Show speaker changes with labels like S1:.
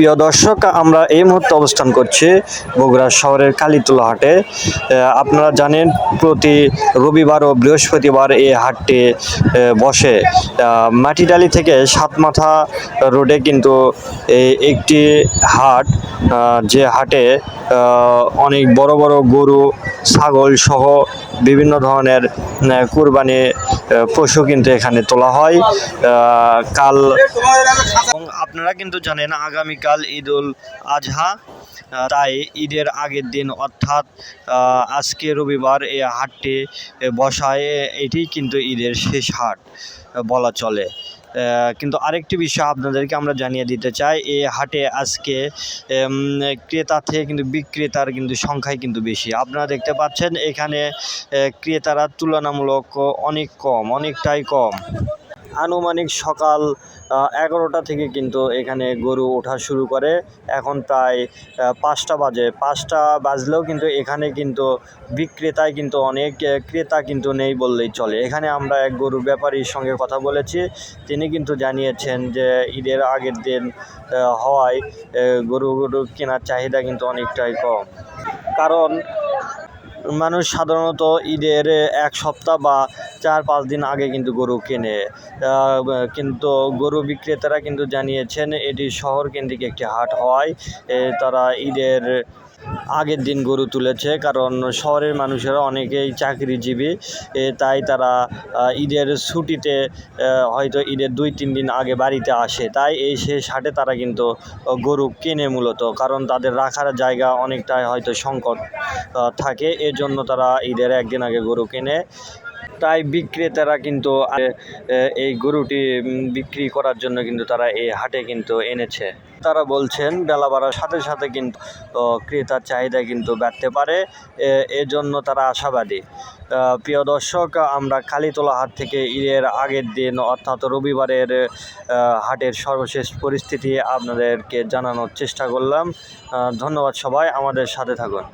S1: প্রিয় দর্শক, আমরা এই মুহূর্তে অবস্থান করছি বগুড়া শহরের কালীতলা হাটে। আপনারা জানেন, প্রতি রবিবার ও বৃহস্পতিবার এই হাটটি বসে। মাটিডালি থেকে সাতমাথা রোডে কিন্তু একটি হাট যে হাটে অনেক বড় বড় গরু, ছাগল সহ বিভিন্ন ধরনের কুরবানি পশু কিন্তু এখানে তোলা হয়। কাল আপনারা কিন্তু জানেন, আগামীকাল ঈদুল আজহা। তাই ঈদের আগের দিন অর্থাৎ আজকে রবিবার এই হাটটি বসায়, এটি কিন্তু ঈদের শেষ হাট বলা চলে। কিন্তু আরেকটি বিষয় আপনাদেরকে আমরা জানিয়ে দিতে চাই এই হাটে আজকে ক্রেতা থেকে কিন্তু বিক্রেতার কিন্তু সংখ্যাই কিন্তু বেশি। আপনারা দেখতে পাচ্ছেন এখানে ক্রেতারা তুলনামূলক অনেক কম, অনেকটাই কম। আনুমানিক সকাল এগারোটা থেকে কিন্তু এখানে গরু ওঠা শুরু করে। এখন প্রায় পাঁচটা বাজে। পাঁচটা বাজলেও কিন্তু এখানে কিন্তু বিক্রেতায় কিন্তু অনেক ক্রেতা কিন্তু নেই বললেই চলে। এখানে আমরা এক গরু ব্যাপারীর সঙ্গে কথা বলেছি। তিনি কিন্তু জানিয়েছেন যে ঈদের আগের দিন হওয়ায় গরু গরু কেনার চাহিদা কিন্তু অনেকটাই কম। কারণ মানুষ সাধারণত ঈদের এক সপ্তাহ বা চার, পাঁচ দিন আগে কিন্তু গরু কেনে কিন্তু গরু বিক্রেতারা কিন্তু জানিয়েছেন এটি শহর কেন্দ্রিক একটি হাট হওয়ায় তারা ঈদের আগের দিন গরু তুলেছে, কারণ শহরের মানুষেরা অনেকেই চাকরিজীবী তাই তারা ঈদের ছুটিতে হয়তো ঈদের দুই, তিন দিন আগে বাড়িতে আসে। তাই এই শেষ হাটে তারা কিন্তু গরু কেনে মূলত, কারণ তাদের রাখার জায়গা অনেকটাই হয়তো সংকট থাকে, এজন্য তারা ঈদের একদিন আগে গরু কেনে। তাই বিক্রেতারা কিন্তু এই গরুটি বিক্রি করার জন্য কিন্তু তারা এই হাটে কিন্তু এনেছে। তারা বলছেন, বেলা বাড়ার সাথে সাথে কিন্তু ক্রেতার চাহিদা কিন্তু বাড়তে পারে এজন্য তারা আশাবাদী। প্রিয় দর্শক, আমরা কালীতলা হাট থেকে ঈদের আগের দিন, অর্থাৎ রবিবারের হাটের সর্বশেষ পরিস্থিতি আপনাদেরকে জানানোর চেষ্টা করলাম। ধন্যবাদ সবাই, আমাদের সাথে থাকুন।